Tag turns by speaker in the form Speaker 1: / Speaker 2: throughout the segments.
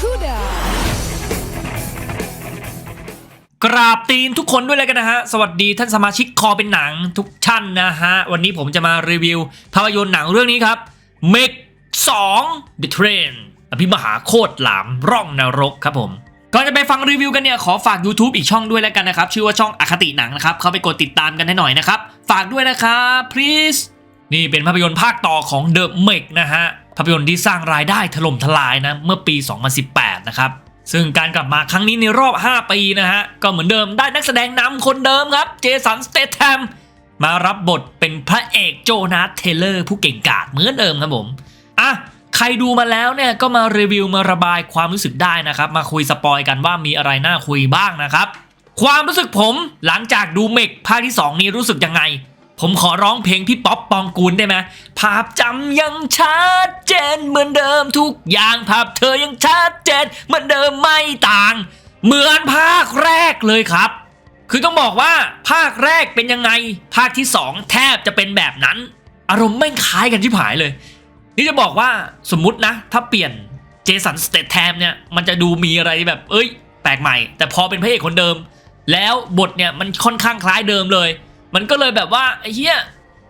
Speaker 1: คูดาก
Speaker 2: ราบตีนทุกคนด้วยเลยกันนะฮะ สวัสดีท่านสมาชิกคอเป็นหนังทุกท่านนะฮะ วันนี้ผมจะมารีวิว ภาพยนตร์หนังเรื่องนี้ครับ m e g 2 The Train อภิมหาโคตรหลามร่องนรกครับผมก่อนจะไปฟังรีวิวกันเนี่ย ขอฝาก YouTube อีกช่องด้วยแล้วกันนะครับ ชื่อว่าช่องอคติหนังนะครับ เข้าไปกดติดตามกันให้หน่อยนะครับ ฝากด้วยนะครับ please นี่เป็นภาพยนตร์ภาคต่อของ The Meg นะฮะ ภาพยนตร์ที่สร้างรายได้ถล่มทลายนะเมื่อปี 2018 นะครับ ซึ่งการกลับมาครั้งนี้ในรอบ 5 ปีนะฮะ ก็เหมือนเดิมได้นักแสดงนำคนเดิมครับ เจสัน สเตทแ m มารับบทเป็นพระเอกโจนาธเทเลอร์ผู้เก่งกาจเหมือนเดิมครับผม อะ ใครดูมาแล้วเนี่ยก็มารีวิวมาระบายความรู้สึกได้นะครับ มาคุยสปอยกันว่ามีอะไรน่าคุยบ้างนะครับ ความรู้สึกผมหลังจากดูเมกภาคที่ 2 นี้รู้สึกยังไง ผมขอร้องเพลงพี่ป๊อปปองกูลได้ไหมภาพจำยังชัดเจนเหมือนเดิมทุกอย่างภาพเธอยังชัดเจนเหมือนเดิมไม่ต่าง เหมือนภาคแรกเลยครับ คือต้องบอกว่าภาคแรกเป็นยังไง ภาคที่2แทบจะเป็นแบบนั้น อารมณ์ไม่คล้ายกันที่ผายเลย นี่จะบอกว่าสมมุตินะ ถ้าเปลี่ยนเจสันสเตทแทมเนี่ยมันจะดูมีอะไรแบบ เอ้ย แปลกใหม่ แต่พอเป็นพระเอกคนเดิม แล้วบทเนี่ยมันค่อนข้างคล้ายเดิมเลย มันก็เลยแบบว่าไอ้เหี้ย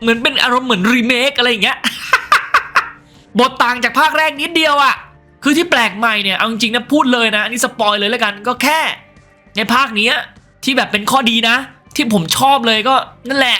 Speaker 2: เหมือนเป็นอารมณ์เหมือนรีเมคอะไรอย่างเงี้ย บทต่างจากภาคแรกนิดเดียวอะคือที่แปลกใหม่เนี่ยเอาจริงๆนะพูดเลยนะอันนี้สปอยเลยแล้วกันก็แค่ ในภาคนี้ที่แบบเป็นข้อดีนะ ที่ผมชอบเลยก็นั่นแหละ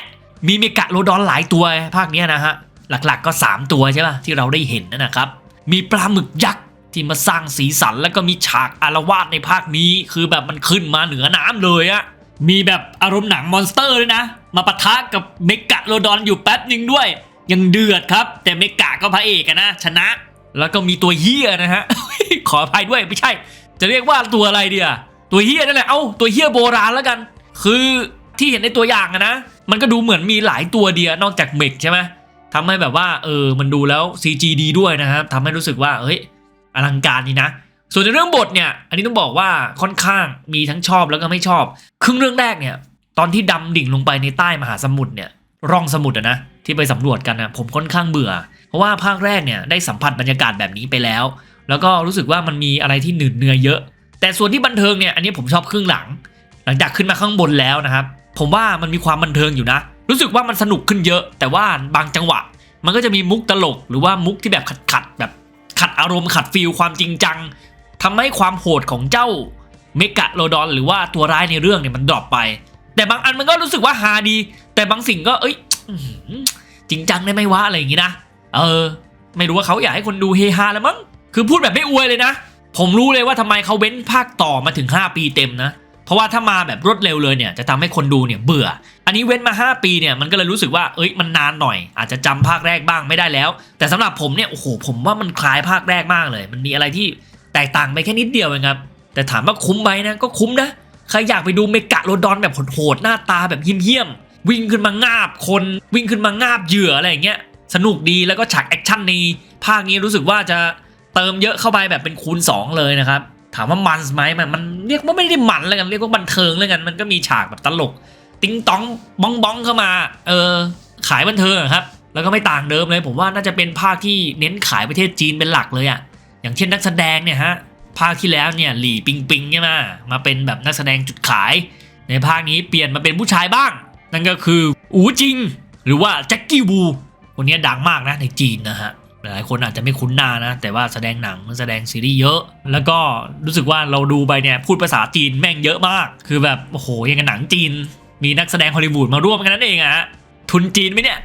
Speaker 2: มีเมกะโลดอนหลายตัวภาคนี้นะฮะหลักๆก็ 3 ตัวใช่ป่ะที่เราได้เห็นนะนะครับ มีปลาหมึกยักษ์ที่มาสร้างสีสันแล้วก็มีฉากอารวาสในภาคนี้ คือแบบมันขึ้นมาเหนือน้ำเลยอะ มีแบบอารมณ์หนังมอนสเตอร์ด้วยนะ มาปะทะกับเมกะโลดอนอยู่แป๊บหนึ่งด้วย ยังเดือดครับ แต่เมกะก็พระเอกนะ ชนะ แล้วก็มีตัวเฮียนะฮะ ขออภัยด้วยไม่ใช่ จะเรียกว่าตัวอะไรเดียตัวเฮียนั่นแหละเอ้าตัวเฮียโบราณแล้วกัน คือที่เห็นในตัวอย่างนะ มันก็ดูเหมือนมีหลายตัวเดียนอกจากเมกใช่ไหมทำให้แบบว่าเออมันดูแล้ว CG ดีด้วยนะครับทำให้รู้สึกว่าเฮ้ยอลังการนี่นะ ส่วนในเรื่องบทเนี่ย อันนี้ต้องบอกว่าค่อนข้างมีทั้งชอบแล้วก็ไม่ชอบ ครึ่งเรื่องแรกเนี่ย ตอนที่ดำดิ่งลงไปในใต้มหาสมุทรเนี่ย ร่องสมุทรอะนะที่ไปสำรวจกันนะผมค่อนข้างเบื่อ เพราะว่าภาคแรกเนี่ยได้สัมผัสบรรยากาศแบบนี้ไปแล้ว แล้วก็รู้สึกว่ามันมีอะไรที่หนืดเนื้อเยอะ แต่ส่วนที่บันเทิงเนี่ยอันนี้ผมชอบครึ่งหลัง หลังจากขึ้นมาข้างบนแล้วนะครับผมว่ามันมีความบันเทิงอยู่นะ รู้สึกว่ามันสนุกขึ้นเยอะ แต่ว่าบางจังหวะ มันก็จะมีมุกตลก หรือว่ามุกที่แบบขัดขัดแบบขัดอารมณ์ขัดฟีลความจริงจัง ทำให้ความโหดของเจ้าเมกะโลดอนหรือว่าตัวร้ายในเรื่องเนี่ยมันดรอปไป แต่บางอันมันก็รู้สึกว่าฮาดี แต่บางสิ่งก็เอ้ยจริงจังได้ไหมวะอะไรอย่างงี้นะเออ ไม่รู้ว่าเขาอยากให้คนดูเฮฮาแล้วมั้งคือพูดแบบไม่อวยเลยนะ ผมรู้เลยว่าทำไมเขาเว้นภาคต่อมาถึง 5 ปีเต็มนะเพราะว่าถ้ามาแบบรวดเร็วเลยเนี่ยจะทำให้คนดูเนี่ยเบื่อ อันนี้เว้นมา 5 ปีเนี่ยมันก็เลยรู้สึกว่าเอ้ยมันนานหน่อย อาจจะจำภาคแรกบ้างไม่ได้แล้ว แต่สำหรับผมเนี่ยโอ้โหผมว่ามันคล้ายภาคแรกมากเลย มันมีอะไรที่ แตกต่างไปแค่นิดเดียวเองครับ แต่ถามว่าคุ้มไหมนะก็คุ้มนะ ใครอยากไปดูเมกะโลดอนแบบโหดๆหน้าตาแบบเหี้ยมๆวิ่งขึ้นมางาบคนวิ่งขึ้นมางาบเหยื่ออะไรอย่างเงี้ยสนุกดีแล้วก็ฉากแอคชั่นในภาคนี้รู้สึกว่าจะเติมเยอะเข้าไปแบบเป็นคูณ 2 เลยนะครับ ถามว่ามันไหมมันมันเรียกว่าไม่ได้มันแล้วกันเรียกว่าบันเทิงแล้วกันมันก็มีฉากแบบตลก ติ้งต้องบ้องบ้องเข้ามา เออขายบันเทิงครับ แล้วก็ไม่ต่างเดิมเลย ผมว่าน่าจะเป็นภาคที่เน้นขายประเทศจีนเป็นหลักเลยอะ อย่างเช่นนักแสดงเนี่ยฮะภาคที่แล้วเนี่ยหลี่ปิงปิงใช่ไหมมาเป็นแบบนักแสดงจุดขาย ในภาคนี้เปลี่ยนมาเป็นผู้ชายบ้าง นั่นก็คืออูจิง หรือว่าแจ็คกี้วูคนนี้ดังมากนะในจีนนะฮะหลายคนอาจจะไม่คุ้นหน้านะ แต่ว่าแสดงหนังแสดงซีรีส์เยอะ แล้วก็รู้สึกว่าเราดูไปเนี่ยพูดภาษาจีนแม่งเยอะมาก คือแบบโอ้โหยังกับหนังจีน มีนักแสดงฮอลลีวูดมาร่วมกันนั่นเองอะฮะทุนจีนไหมเนี่ย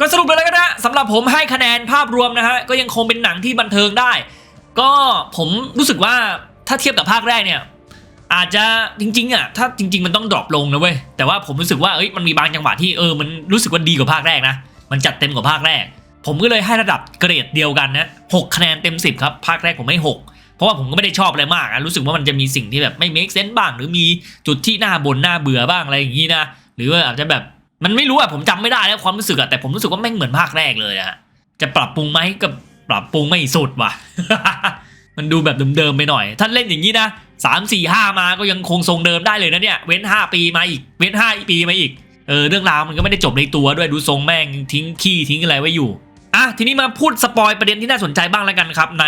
Speaker 2: ก็สรุปเลยแล้วกันนะสำหรับผมให้คะแนนภาพรวมนะฮะก็ยังคงเป็นหนังที่บันเทิงได้ ก็ผมรู้สึกว่าถ้าเทียบกับภาคแรกเนี่ยอาจจะจริงๆอะถ้าจริง ๆ มันต้องดรอปลงนะเว้ยแต่ว่าผมรู้สึกว่าเอ้ยมันมีบางจังหวะที่เออมันรู้สึกว่าดีกว่าภาคแรกนะมันจัดเต็มกว่าภาคแรก ผมก็เลยให้ระดับเกรดเดียวกันนะหกคะแนนเต็มสิบครับ ภาคแรกผมให้หกเพราะว่าผมก็ไม่ได้ชอบอะไรมากอะรู้สึกว่ามันจะมีสิ่งที่แบบไม่ make sense บ้าง หรือมีจุดที่น่าบน่นน่าเบื่อบ้างอะไรอย่างนี้นะหรือว่าอาจจะแบบ มันไม่รู้อะผมจำไม่ได้แล้วความรู้สึกอะแต่ผมรู้สึกว่าแม่งเหมือนภาคแรกเลยอะจะปรับปรุงไหมก็ปรับปรุงไม่สุดว่ะ มันดูแบบเดิมๆไปหน่อย ถ้าเล่นอย่างนี้นะสามสี่ห้ามาก็ยังคงทรงเดิมได้เลยนะเนี่ย เว้นห้าปีมาอีก เว้นห้าปีมาอีก เออเรื่องราวมันก็ไม่ได้จบในตัวด้วยดูทรงแม่งทิ้งขี้ทิ้งอะไรไว้อยู่ อะทีนี้มาพูดสปอยประเด็นที่น่าสนใจบ้างแล้วกันครับ ใน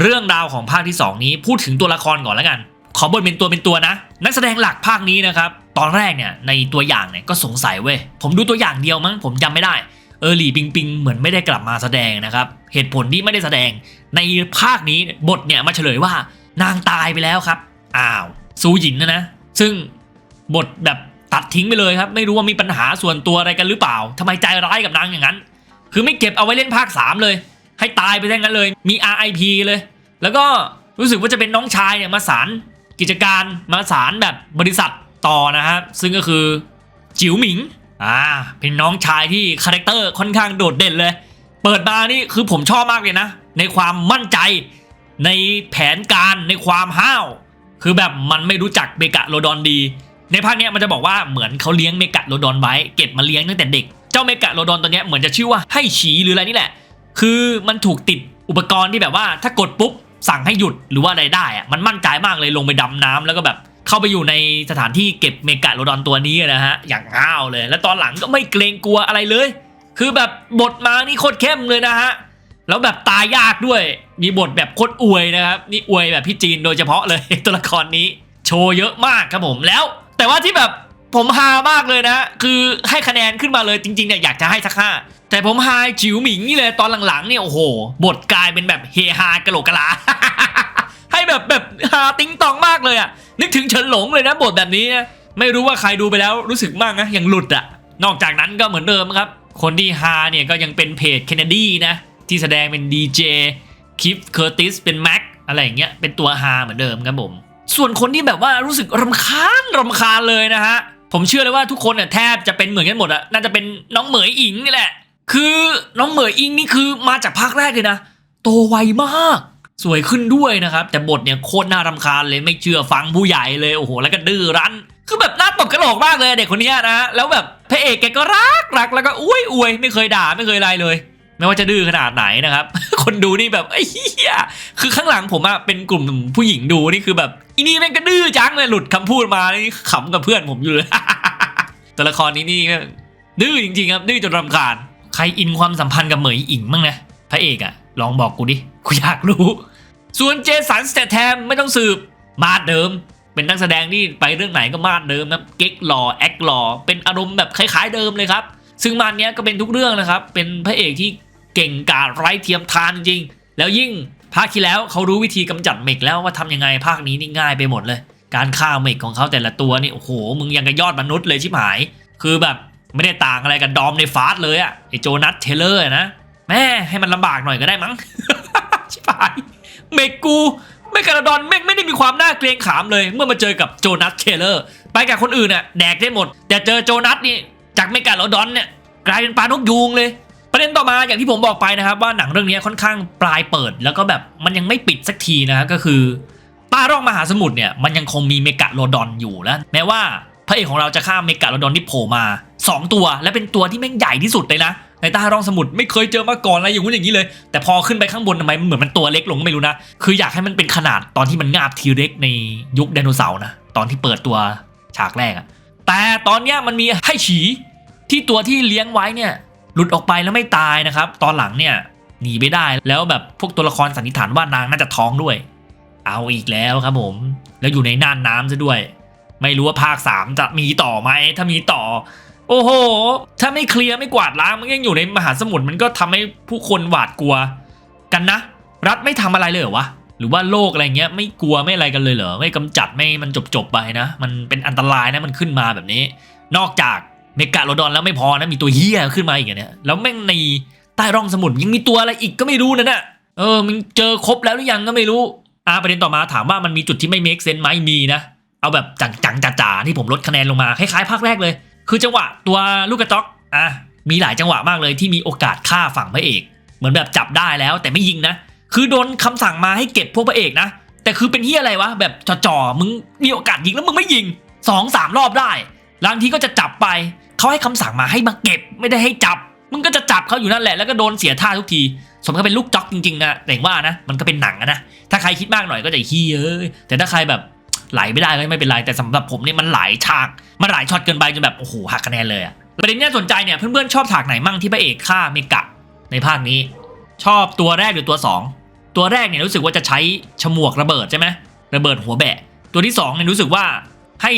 Speaker 2: เรื่องราวของภาคที่ 2 นี้พูดถึงตัวละครก่อนแล้วกัน ขอบทเป็นตัวเป็นตัวนะ นักแสดงหลักภาคนี้นะครับ ตอนแรกเนี่ยในตัวอย่างเนี่ยก็สงสัยเว้ย ผมดูตัวอย่างเดียวมั้งผมจำไม่ได้ เออหลี่ปิงปิงเหมือนไม่ได้กลับมาแสดงนะครับ เหตุผลที่ไม่ได้แสดง ในภาคนี้บทเนี่ยมาเฉลยว่านางตายไปแล้วครับ อ้าวซูหยินนะนะ ซึ่งบทแบบตัดทิ้งไปเลยครับ ไม่รู้ว่ามีปัญหาส่วนตัวอะไรกันหรือเปล่าทำไมใจร้ายกับนางอย่างนั้น คือไม่เก็บเอาไว้เล่นภาค 3 เลย ให้ตายไปทั้งนั้นเลย มี RIP เลย แล้วก็รู้สึกว่าจะเป็นน้องชายเนี่ยมาสาร กิจการมาสารแบบบริษัทต่อนะครับซึ่งก็คือจิ๋วหมิงอ่าเป็นน้องชายที่คาแรคเตอร์ค่อนข้างโดดเด่นเลย เปิดมานี่คือผมชอบมากเลยนะ ในความมั่นใจ ในแผนการในความห้าว คือแบบมันไม่รู้จักเมกะโลดอนดี ในภาคเนี้ยมันจะบอกว่าเหมือนเขาเลี้ยงเมกะโลดอนไว้เก็บมาเลี้ยงตั้งแต่เด็ก เจ้าเมกะโลดอนตัวเนี้ยเหมือนจะชื่อว่าให้ฉีหรืออะไรนี่แหละ คือมันถูกติดอุปกรณ์ที่แบบว่าถ้ากดปุ๊บ สั่งให้หยุดหรือว่าอะไรได้อะมันมั่นใจมากเลยลงไปดำน้ำแล้วก็แบบเข้าไปอยู่ในสถานที่เก็บเมกะโลดอนตัวนี้นะฮะอย่างห้าวเลย แล้วตอนหลังก็ไม่เกรงกลัวอะไรเลย คือแบบบทมานี่โคตรเข้มเลยนะฮะแล้วแบบตายยากด้วย มีบทแบบโคตรอวยนะครับนี่อวยแบบพี่จีนโดยเฉพาะเลยตัวละครนี้ โชว์เยอะมากครับผมแล้ว แต่ว่าที่แบบผมฮามากเลยนะ คือให้คะแนนขึ้นมาเลยจริงๆเนี่ยอยากจะให้สักห้า แต่ผมฮาจิ๋วหมิงนี่เลยตอนหลังๆเนี่ยโอ้โห บทกลายเป็นแบบเฮฮากะโหลกกะลา ให้แบบแบบฮาติ้งตองมากเลยอะนึกถึงเฉินหลงเลยนะบทแบบนี้ ไม่รู้ว่าใครดูไปแล้วรู้สึกมากนะยังหลุดอะนอกจากนั้นก็เหมือนเดิมครับ คนที่ฮาเนี่ยก็ยังเป็นเพจเคนเนดีนะที่แสดงเป็นดีเจคิฟเคอร์ติสเป็นแม็กอะไรอย่างเงี้ยเป็นตัวฮาเหมือนเดิมครับผมส่วนคนที่แบบว่ารู้สึกรำคาญรำคาญเลยนะฮะผมเชื่อเลยว่าทุกคนเนี่ยแทบจะเป็นเหมือนกันหมดอะน่าจะเป็นน้องเหมยอิงนี่แหละ คือน้องเหมยอิงนี่คือมาจากภาคแรกเลยนะ โตไวมาก สวยขึ้นด้วยนะครับ แต่บทเนี่ยโคตรน่ารำคาญเลยไม่เชื่อฟังผู้ใหญ่เลยโอ้โห แล้วก็ดื้อรั้น คือแบบน่าตบกระโหลกมากเลยเด็กคนนี้นะ แล้วแบบพระเอกแกก็รักรักแล้วก็อุ้ยอวยไม่เคยด่าไม่เคยอะไรเลย ไม่ว่าจะดื้อขนาดไหนนะครับ คนดูนี่แบบไอ้เหี้ยคือข้างหลังผมอะเป็นกลุ่มผู้หญิงดูนี่คือแบบอีนี่แม่งก็ดื้อจังเลยหลุดคำพูดมานี่ขำกับเพื่อนผมอยู่เลยตัวละครนี้นี่ก็ดื้อจริงๆครับดื้อจนรำคาญ ใครอินความสัมพันธ์กับเหมยอิงบ้างนะพระเอกอะลองบอกกูดิกูอยากรู้ ส่วนเจสันสเตทแทมไม่ต้องสืบมาดเดิม เป็นนักแสดงที่ไปเรื่องไหนก็มาดเดิมนะเก๊กหล่อแอคหล่อเป็นอารมณ์แบบคล้ายๆเดิมเลยครับ ซึ่งมาดเนี้ยก็เป็นทุกเรื่องนะครับ เป็นพระเอกที่เก่งกาจไร้เทียมทานจริง แล้วยิ่งภาคที่แล้วเขารู้วิธีกำจัดเมกแล้วว่าทำยังไงภาคนี้นี่ง่ายไปหมดเลย การฆ่าเมกของเขาแต่ละตัวนี่โอ้โหมึงยังกับยอดมนุษย์เลยชิบหาย คือแบบ ไม่ได้ต่างอะไรกับดอมในฟาสเลยอะไอโจนัสเทเลอร์นะแม่ให้มันลำบากหน่อยก็ได้มั้ง ชิบหาย เมกกูเมกาลาดอนแม่งไม่ได้มีความน่าเกรงขามเลย เมื่อมาเจอกับโจนัสเทเลอร์ ไปกับคนอื่นน่ะแดกได้หมด แต่เจอโจนัสนี่จากเมกาลาดอนเนี่ยกลายเป็นปลานกยูงเลย ประเด็นต่อมาอย่างที่ผมบอกไปนะครับ ว่าหนังเรื่องนี้ค่อนข้างปลายเปิด แล้วก็แบบมันยังไม่ปิดสักทีนะก็คือใต้ร่องมหาสมุทรเนี่ยมันยังคงมีเมกาโลดอนอยู่แล้วแม้ว่าพระเอกของเราจะฆ่าเมกาโลดอนที่โผล่มา สองตัวและเป็นตัวที่แม่งใหญ่ที่สุดเลยนะในใต้ร่องสมุทรไม่เคยเจอมาก่อนอะไรอย่างงู้นอย่างนี้เลย แต่พอขึ้นไปข้างบนทำไมมันเหมือนมันตัวเล็กลงไม่รู้นะ คืออยากให้มันเป็นขนาดตอนที่มันงาบทีเร็กในยุคไดโนเสาร์นะตอนที่เปิดตัวฉากแรกอะแต่ตอนเนี้ยมันมีให้ฉีที่ตัวที่เลี้ยงไว้เนี่ยหลุดออกไปแล้วไม่ตายนะครับ ตอนหลังเนี่ยหนีไม่ได้แล้วแบบพวกตัวละครสันนิษฐานว่านางน่าจะท้องด้วย เอาอีกแล้วครับผม แล้วอยู่ในน่านน้ำซะด้วย ไม่รู้ว่าภาค 3 จะมีต่อไหมถ้ามีต่อ โอ้โห ถ้าไม่เคลียร์ไม่กวาดล้างมันยังอยู่ในมหาสมุทรมันก็ทำให้ผู้คนหวาดกลัว กันนะ รัฐไม่ทำอะไรเลยเหรอวะหรือว่าโลกอะไรเงี้ยไม่กลัวไม่อะไรกันเลยเหรอไม่กำจัดไม่มันจบจบๆไปนะ มันเป็นอันตรายนะมันขึ้นมาแบบนี้ นอกจากเมกาโลดอนแล้วไม่พอนะมีตัวเฮียขึ้นมาอีกเนี่ยแล้วแม่งในใต้ร่องสมุทรยังมีตัวอะไรอีกก็ไม่รู้นะเนี่ยเออมันเจอครบแล้วหรือยังก็ไม่รู้อ่าประเด็นต่อมาถามว่ามันมีจุดที่ไม่ make sense ไหมมีนะเอาแบบจังๆจ๋าๆที่ผมลดคะแนนลงมาคล้ายๆภาคแรกเลย คือจังหวะตัวลูกกระจอกอะมีหลายจังหวะมากเลยที่มีโอกาสฆ่าฝั่งพระเอก เหมือนแบบจับได้แล้วแต่ไม่ยิงนะ คือโดนคำสั่งมาให้เก็บพวกพระเอกนะ แต่คือเป็นเฮียอะไรวะแบบจ่อๆมึงมีโอกาสยิงแล้วมึงไม่ยิงสองสามรอบได้บางทีก็จะจับไปเขาให้คำสั่งมาให้มาเก็บไม่ได้ให้จับ มึงก็จะจับเขาอยู่นั่นแหละแล้วก็โดนเสียท่าทุกที สมกับเป็นลูกจ็อกจริงๆนะแต่ว่านะมันก็เป็นหนังนะถ้าใครคิดมากหน่อยก็จะเฮียเอ้ยแต่ถ้าใครแบบ ไหลไม่ได้ก็ไม่เป็นไรแต่สำหรับผมเนี่ยมันหลายฉากมันหลายช็อตเกินไปจนแบบโอ้โหหักคะแนนเลยอะประเด็นที่น่าสนใจเนี่ยเพื่อนๆชอบฉากไหนมั่งที่พระเอกฆ่าเมกะในในภาคนี้ ชอบตัวแรกหรือตัว 2 ตัวแรกเนี่ยรู้สึกว่าจะใช้ฉมวกระเบิดใช่ไหมระเบิดหัวแบะ ตัวที่2เนี่ยรู้สึกว่าให้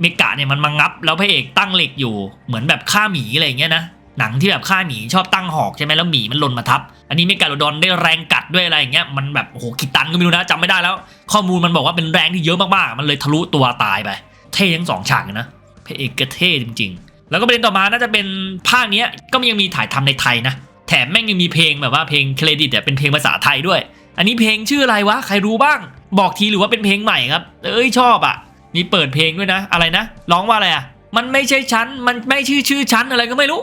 Speaker 2: เมกะเนี่ยมันมางับ แล้วพระเอกตั้งเหล็กอยู่เหมือนแบบฆ่าหมีอะไรอย่างเงี้ยนะ หนังที่แบบฆ่าหมีชอบตั้งหอกใช่ไหมแล้วหมีมันหล่นมาทับ อันนี้เมกาโลดอนได้แรงกัดด้วยอะไรอย่างเงี้ยมันแบบโอ้โหกี่ตันก็ไม่รู้นะจำไม่ได้แล้ว ข้อมูลมันบอกว่าเป็นแรงที่เยอะมากๆ มันเลยทะลุตัวตายไป เท่ทั้งสองฉากนะพระเอกก็เท่จริง ๆ แล้วก็ประเด็นต่อมาน่าจะเป็นภาคเนี้ยก็ยังมีถ่ายทำในไทยนะ แถมแม่งยังมีเพลงแบบว่าเพลงเครดิตเนี่ยเป็นเพลงภาษาไทยด้วย อันนี้เพลงชื่ออะไรวะใครรู้บ้าง บอกทีหรือว่าเป็นเพลงใหม่ครับ เอ้ยชอบอะ มีเปิดเพลงด้วยนะ อะไรนะ ร้องว่าอะไรอะ มันไม่ใช่ฉันมันไม่ชื่อชื่อฉันอะไรก็ไม่รู้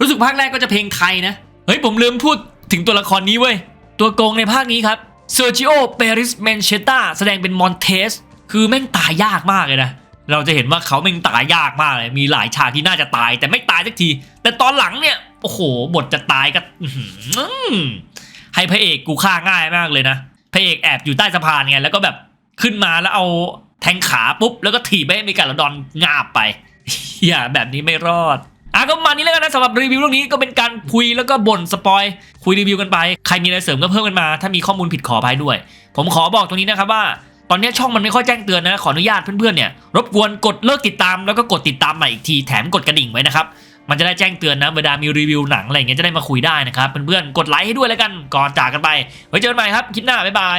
Speaker 2: รู้สึกภาคแรกก็จะเพลงไทยนะ เฮ้ยผมลืมพูดถึงตัวละครนี้เว้ย ตัวโกงในภาคนี้ครับเซอร์จิโอ เปริส เมนเชตาแสดงเป็นมอนเทส คือแม่งตายยากมากเลยนะ เราจะเห็นว่าเขาแม่งตายยากมากเลย มีหลายฉากที่น่าจะตายแต่ไม่ตายสักที แต่ตอนหลังเนี่ย โอ้โห บทจะตายก็ให้พระเอกกูฆ่าง่ายมากเลยนะ พระเอกแอบอยู่ใต้สะพานไง แล้วก็แบบขึ้นมาแล้วเอา แทงขาปุ๊บแล้วก็ถีบไปให้มีการลดอนงาบไปอย่าแบบนี้ไม่รอดอะก็มานี้แล้วกันนะสำหรับรีวิวเรื่องนี้ก็เป็นการคุยแล้วก็บ่นสปอยคุยรีวิวกันไป ใครมีอะไรเสริมก็เพิ่มกันมา ถ้ามีข้อมูลผิดขออภัยด้วย ผมขอบอกตรงนี้นะครับว่า ตอนนี้ช่องมันไม่ค่อยแจ้งเตือนนะ ขออนุญาตเพื่อนๆเนี่ยรบกวนกดเลิกติดตามแล้วก็กดติดตามใหม่อีกทีแถมกดกระดิ่งไว้นะครับมันจะได้แจ้งเตือนนะเวลามีรีวิวหนังอะไรอย่างเงี้ยจะได้มาคุยได้นะครับเพื่อนๆกดไลค์ให้ด้วยแล้วกันก่อนจากกันไปไว้เจอกันใหม่ครับคลิปหน้าบ๊ายบาย